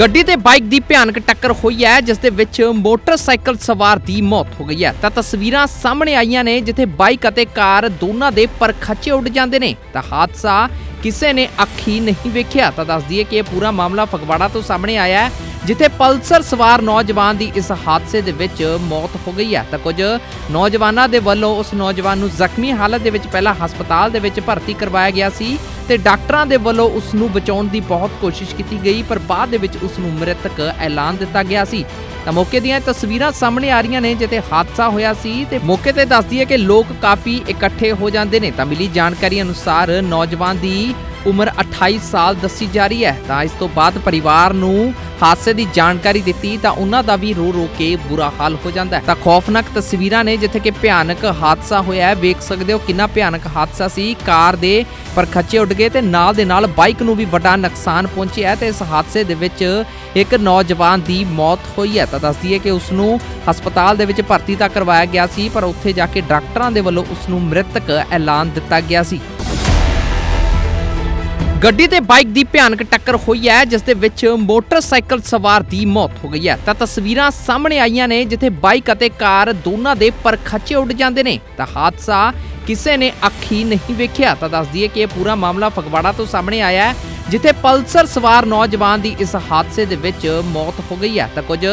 ਗੱਡੀ ਤੇ ਬਾਈਕ ਦੀ ਭਿਆਨਕ ਟੱਕਰ ਹੋਈ ਹੈ, ਜਿਸ ਦੇ ਵਿੱਚ ਮੋਟਰਸਾਈਕਲ ਸਵਾਰ ਦੀ ਮੌਤ ਹੋ ਗਈ ਹੈ। ਤਾਂ ਤਸਵੀਰਾਂ ਸਾਹਮਣੇ ਆਈਆਂ ਨੇ, ਜਿੱਥੇ ਬਾਈਕ ਅਤੇ ਕਾਰ ਦੋਨਾਂ ਦੇ ਪਰਖਚੇ ਉੱਡ ਜਾਂਦੇ ਨੇ। ਤਾਂ ਹਾਦਸਾ ਕਿਸੇ ਨੇ ਅੱਖੀ ਨਹੀਂ ਵੇਖਿਆ। ਤਾਂ ਦੱਸ ਦਈਏ ਕਿ ਇਹ ਪੂਰਾ ਮਾਮਲਾ ਫਗਵਾੜਾ ਤੋਂ ਸਾਹਮਣੇ ਆਇਆ ਹੈ। ਜਿੱਥੇ ਪਲਸਰ ਸਵਾਰ ਨੌਜਵਾਨ ਦੀ ਇਸ ਹਾਦਸੇ ਦੇ ਵਿੱਚ ਮੌਤ ਹੋ ਗਈ ਹੈ। ਤਾਂ ਕੁਝ ਨੌਜਵਾਨਾਂ ਦੇ ਵੱਲੋਂ ਉਸ ਨੌਜਵਾਨ ਨੂੰ ਜ਼ਖਮੀ ਹਾਲਤ ਦੇ ਵਿੱਚ ਪਹਿਲਾਂ ਹਸਪਤਾਲ ਦੇ ਵਿੱਚ ਭਰਤੀ ਕਰਵਾਇਆ ਗਿਆ ਸੀ ਤੇ ਡਾਕਟਰਾਂ ਦੇ ਵੱਲੋਂ ਉਸ ਨੂੰ ਬਚਾਉਣ ਦੀ ਬਹੁਤ ਕੋਸ਼ਿਸ਼ ਕੀਤੀ ਗਈ, ਪਰ ਬਾਅਦ ਦੇ ਵਿੱਚ ਉਸ ਨੂੰ ਮ੍ਰਿਤਕ ਐਲਾਨ ਦਿੱਤਾ ਗਿਆ ਸੀ। ਤਾਂ ਮੌਕੇ ਦੀਆਂ ਤਸਵੀਰਾਂ ਸਾਹਮਣੇ ਆ ਰਹੀਆਂ ਨੇ, ਜਿੱਥੇ ਹਾਦਸਾ ਹੋਇਆ ਸੀ ਤੇ ਮੌਕੇ ਤੇ ਦੱਸਦੀ ਹੈ ਕਿ ਲੋਕ ਕਾਫੀ ਇਕੱਠੇ ਹੋ ਜਾਂਦੇ ਨੇ। ਤਾਂ ਮਿਲੀ ਜਾਣਕਾਰੀ ਅਨੁਸਾਰ ਨੌਜਵਾਨ ਦੀ ਉਮਰ 28 ਸਾਲ ਦੱਸੀ ਜਾ ਰਹੀ ਹੈ। ਤਾਂ ਇਸ ਤੋਂ ਬਾਅਦ ਪਰਿਵਾਰ ਨੂੰ ਹਾਦਸੇ ਦੀ ਜਾਣਕਾਰੀ ਦਿੱਤੀ ਤਾਂ ਉਹਨਾਂ ਦਾ ਵੀ ਰੋ ਰੋ ਕੇ ਬੁਰਾ ਹਾਲ ਹੋ ਜਾਂਦਾ ਹੈ। ਤਾਂ ਖੌਫਨਾਕ ਤਸਵੀਰਾਂ ਨੇ ਜਿੱਥੇ ਕਿ ਭਿਆਨਕ ਹਾਦਸਾ ਹੋਇਆ ਹੈ। ਵੇਖ ਸਕਦੇ ਹੋ ਕਿੰਨਾ ਭਿਆਨਕ ਹਾਦਸਾ ਸੀ। ਕਾਰ ਦੇ ਪਰਖੱਚੇ ਉੱਡ ਗਏ ਤੇ ਨਾਲ ਦੇ ਨਾਲ ਬਾਈਕ ਨੂੰ ਵੀ ਵੱਡਾ ਨੁਕਸਾਨ ਪਹੁੰਚਿਆ ਹੈ ਤੇ ਇਸ ਹਾਦਸੇ ਦੇ ਵਿੱਚ ਇੱਕ ਨੌਜਵਾਨ ਦੀ ਮੌਤ ਹੋਈ ਹੈ। ਤਾਂ ਦੱਸਦੀ ਹੈ ਕਿ ਉਸ ਨੂੰ ਹਸਪਤਾਲ ਦੇ ਵਿੱਚ ਭਰਤੀ ਤਾਂ ਕਰਵਾਇਆ ਗਿਆ ਸੀ, ਪਰ ਉੱਥੇ ਜਾ ਕੇ ਡਾਕਟਰਾਂ ਦੇ ਵੱਲੋਂ ਉਸ ਨੂੰ ਮ੍ਰਿਤਕ ਐਲਾਨ ਦਿੱਤਾ ਗਿਆ ਸੀ। ਗੱਡੀ ਤੇ ਬਾਈਕ ਦੀ ਭਿਆਨਕ ਟੱਕਰ ਹੋਈ ਹੈ, ਜਿਸ ਦੇ ਵਿੱਚ ਮੋਟਰਸਾਈਕਲ ਸਵਾਰ ਦੀ ਮੌਤ ਹੋ ਗਈ ਹੈ। ਤਾਂ ਤਸਵੀਰਾਂ ਸਾਹਮਣੇ ਆਈਆਂ ਨੇ, ਜਿੱਥੇ ਬਾਈਕ ਅਤੇ ਕਾਰ ਦੋਨਾਂ ਦੇ ਪਰਖਚੇ ਉੱਡ ਜਾਂਦੇ ਨੇ। ਤਾਂ ਹਾਦਸਾ ਕਿਸੇ ਨੇ ਅੱਖੀ ਨਹੀਂ ਵੇਖਿਆ। ਤਾਂ ਦੱਸ ਦਈਏ ਕਿ ਇਹ ਪੂਰਾ ਮਾਮਲਾ ਫਗਵਾੜਾ ਤੋਂ ਸਾਹਮਣੇ ਆਇਆ ਹੈ, ਜਿੱਥੇ ਪਲਸਰ ਸਵਾਰ ਨੌਜਵਾਨ ਦੀ ਇਸ ਹਾਦਸੇ ਦੇ ਵਿੱਚ ਮੌਤ ਹੋ ਗਈ ਹੈ। ਤਾਂ ਕੁਝ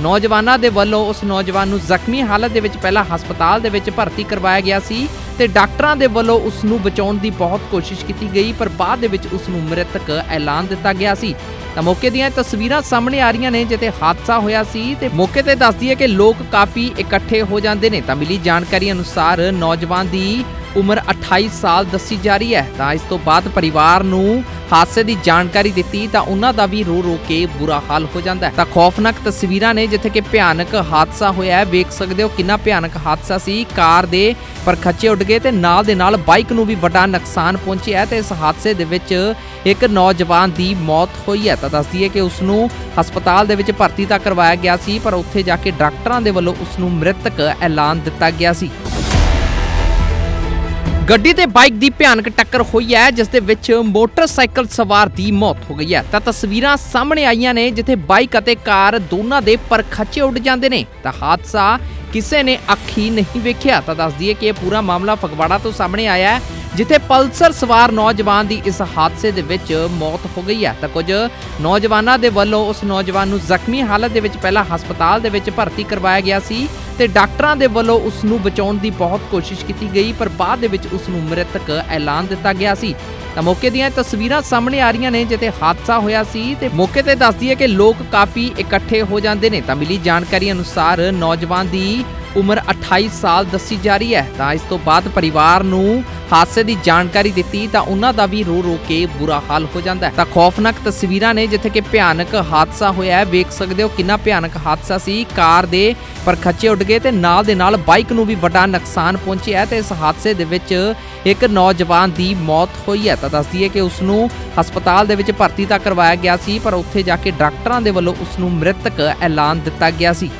ਨੌਜਵਾਨਾਂ ਦੇ ਵੱਲੋਂ ਉਸ ਨੌਜਵਾਨ ਨੂੰ ਜ਼ਖਮੀ ਹਾਲਤ ਦੇ ਵਿੱਚ ਪਹਿਲਾਂ ਹਸਪਤਾਲ ਦੇ ਵਿੱਚ ਭਰਤੀ ਕਰਵਾਇਆ ਗਿਆ ਸੀ। ਤੇ ਡਾਕਟਰਾਂ ਦੇ ਵੱਲੋਂ ਉਸ ਨੂੰ ਬਚਾਉਣ ਦੀ ਬਹੁਤ ਕੋਸ਼ਿਸ਼ ਕੀਤੀ ਗਈ, ਪਰ ਬਾਅਦ ਦੇ ਵਿੱਚ ਉਸ ਨੂੰ ਮ੍ਰਿਤਕ ਐਲਾਨ ਦਿੱਤਾ ਗਿਆ ਸੀ। ਤਾਂ ਮੌਕੇ ਦੀਆਂ ਤਸਵੀਰਾਂ ਸਾਹਮਣੇ ਆ ਰਹੀਆਂ ਨੇ, ਜਿੱਥੇ ਹਾਦਸਾ ਹੋਇਆ ਸੀ ਤੇ ਮੌਕੇ ਤੇ ਦੱਸਦੀ ਹੈ ਕਿ ਲੋਕ ਕਾਫੀ ਇਕੱਠੇ ਹੋ ਜਾਂਦੇ ਨੇ। ਤਾਂ ਮਿਲੀ ਜਾਣਕਾਰੀ ਅਨੁਸਾਰ ਨੌਜਵਾਨ ਦੀ ਉਮਰ 28 ਸਾਲ ਦੱਸੀ ਜਾ ਰਹੀ ਹੈ। ਤਾਂ ਇਸ ਤੋਂ ਬਾਅਦ ਪਰਿਵਾਰ ਨੂੰ ਹਾਦਸੇ ਦੀ ਜਾਣਕਾਰੀ ਦਿੱਤੀ, ਤਾਂ ਉਹਨਾਂ ਦਾ ਵੀ ਰੋ ਰੋ ਕੇ ਬੁਰਾ ਹਾਲ ਹੋ ਜਾਂਦਾ ਹੈ। ਤਾਂ ਖੌਫਨਾਕ ਤਸਵੀਰਾਂ ਨੇ, ਜਿੱਥੇ ਕਿ ਭਿਆਨਕ ਹਾਦਸਾ ਹੋਇਆ ਹੈ। ਵੇਖ ਸਕਦੇ ਹੋ ਕਿੰਨਾ ਭਿਆਨਕ ਹਾਦਸਾ ਸੀ। ਕਾਰ ਦੇ ਪਰਖੱਚੇ ਉੱਡ ਗਏ ਤੇ ਨਾਲ ਦੇ ਨਾਲ ਬਾਈਕ ਨੂੰ ਵੀ ਵੱਡਾ ਨੁਕਸਾਨ ਪਹੁੰਚਿਆ ਹੈ ਤੇ ਇਸ ਹਾਦਸੇ ਦੇ ਵਿੱਚ ਇੱਕ ਨੌਜਵਾਨ ਦੀ ਮੌਤ ਹੋਈ ਹੈ। ਤਾਂ ਦੱਸਦੀ ਹੈ ਕਿ ਉਸ ਨੂੰ ਹਸਪਤਾਲ ਦੇ ਵਿੱਚ ਭਰਤੀ ਤਾਂ ਕਰਵਾਇਆ ਗਿਆ ਸੀ, ਪਰ ਉੱਥੇ ਜਾ ਕੇ ਡਾਕਟਰਾਂ ਦੇ ਵੱਲੋਂ ਉਸ ਨੂੰ ਮ੍ਰਿਤਕ ਐਲਾਨ ਦਿੱਤਾ ਗਿਆ ਸੀ। ਗੱਡੀ ਤੇ ਬਾਈਕ ਦੀ ਭਿਆਨਕ ਟੱਕਰ ਹੋਈ ਹੈ, ਜਿਸ ਦੇ ਵਿੱਚ ਮੋਟਰਸਾਈਕਲ ਸਵਾਰ ਦੀ ਮੌਤ ਹੋ ਗਈ ਹੈ। ਤਾਂ ਤਸਵੀਰਾਂ ਸਾਹਮਣੇ ਆਈਆਂ ਨੇ, ਜਿੱਥੇ ਬਾਈਕ ਅਤੇ ਕਾਰ ਦੋਨਾਂ ਦੇ ਪਰਖਚੇ ਉੱਡ ਜਾਂਦੇ ਨੇ। ਤਾਂ ਹਾਦਸਾ ਕਿਸੇ ਨੇ ਅੱਖੀ ਨਹੀਂ ਵੇਖਿਆ। ਤਾਂ ਦੱਸਦੀ ਹੈ ਕਿ ਇਹ ਪੂਰਾ ਮਾਮਲਾ ਫਗਵਾੜਾ ਤੋਂ ਸਾਹਮਣੇ ਆਇਆ ਹੈ। ਜਿੱਥੇ ਪਲਸਰ ਸਵਾਰ ਨੌਜਵਾਨ ਦੀ ਇਸ ਹਾਦਸੇ ਦੇ ਵਿੱਚ ਮੌਤ ਹੋ ਗਈ ਹੈ। ਤਾਂ ਕੁਝ ਨੌਜਵਾਨਾਂ ਦੇ ਵੱਲੋਂ ਉਸ ਨੌਜਵਾਨ ਨੂੰ ਜ਼ਖਮੀ ਹਾਲਤ ਦੇ ਵਿੱਚ ਪਹਿਲਾਂ ਹਸਪਤਾਲ ਦੇ ਵਿੱਚ ਭਰਤੀ ਕਰਵਾਇਆ ਗਿਆ ਸੀ ਤੇ ਡਾਕਟਰਾਂ ਦੇ ਵੱਲੋਂ ਉਸ ਨੂੰ ਬਚਾਉਣ ਦੀ ਬਹੁਤ ਕੋਸ਼ਿਸ਼ ਕੀਤੀ ਗਈ, ਪਰ ਬਾਅਦ ਦੇ ਵਿੱਚ ਉਸ ਨੂੰ ਮ੍ਰਿਤਕ ਐਲਾਨ ਦਿੱਤਾ ਗਿਆ ਸੀ। ਤਾਂ ਮੌਕੇ ਦੀਆਂ ਤਸਵੀਰਾਂ ਸਾਹਮਣੇ ਆ ਰਹੀਆਂ ਨੇ, ਜਿੱਥੇ ਹਾਦਸਾ ਹੋਇਆ ਸੀ ਤੇ ਮੌਕੇ ਤੇ ਦੱਸਦੀ ਹੈ ਕਿ ਲੋਕ ਕਾਫੀ ਇਕੱਠੇ ਹੋ ਜਾਂਦੇ ਨੇ। ਤਾਂ ਮਿਲੀ ਜਾਣਕਾਰੀ ਅਨੁਸਾਰ ਨੌਜਵਾਨ ਦੀ ਉਮਰ 28 ਸਾਲ ਦੱਸੀ ਜਾ ਰਹੀ ਹੈ। ਤਾਂ ਇਸ ਤੋਂ ਬਾਅਦ ਪਰਿਵਾਰ ਨੂੰ ਹਾਦਸੇ ਦੀ ਜਾਣਕਾਰੀ ਦਿੱਤੀ ਤਾਂ ਉਹਨਾਂ ਦਾ ਵੀ ਰੋ ਰੋ ਕੇ ਬੁਰਾ ਹਾਲ ਹੋ ਜਾਂਦਾ ਹੈ। ਤਾਂ ਖੌਫਨਾਕ ਤਸਵੀਰਾਂ ਨੇ ਜਿੱਥੇ ਕਿ ਭਿਆਨਕ ਹਾਦਸਾ ਹੋਇਆ ਹੈ, ਵੇਖ ਸਕਦੇ ਹੋ ਕਿੰਨਾ ਭਿਆਨਕ ਹਾਦਸਾ ਸੀ। ਕਾਰ ਦੇ ਪਰਖੱਚੇ ਉੱਡ ਗਏ ਤੇ ਨਾਲ ਦੇ ਨਾਲ ਬਾਈਕ ਨੂੰ ਵੀ ਵੱਡਾ ਨੁਕਸਾਨ ਪਹੁੰਚਿਆ ਹੈ ਤੇ ਇਸ ਹਾਦਸੇ ਦੇ ਵਿੱਚ ਇੱਕ ਨੌਜਵਾਨ ਦੀ ਮੌਤ ਹੋਈ ਹੈ। ਤਾਂ ਦੱਸਦੀ ਹੈ ਕਿ ਉਸ ਨੂੰ ਹਸਪਤਾਲ ਦੇ ਵਿੱਚ ਭਰਤੀ ਤਾਂ ਕਰਵਾਇਆ ਗਿਆ ਸੀ, ਪਰ ਉੱਥੇ ਜਾ ਕੇ ਡਾਕਟਰਾਂ ਦੇ ਵੱਲੋਂ ਉਸ ਨੂੰ ਮ੍ਰਿਤਕ ਐਲਾਨ ਦਿੱਤਾ ਗਿਆ ਸੀ।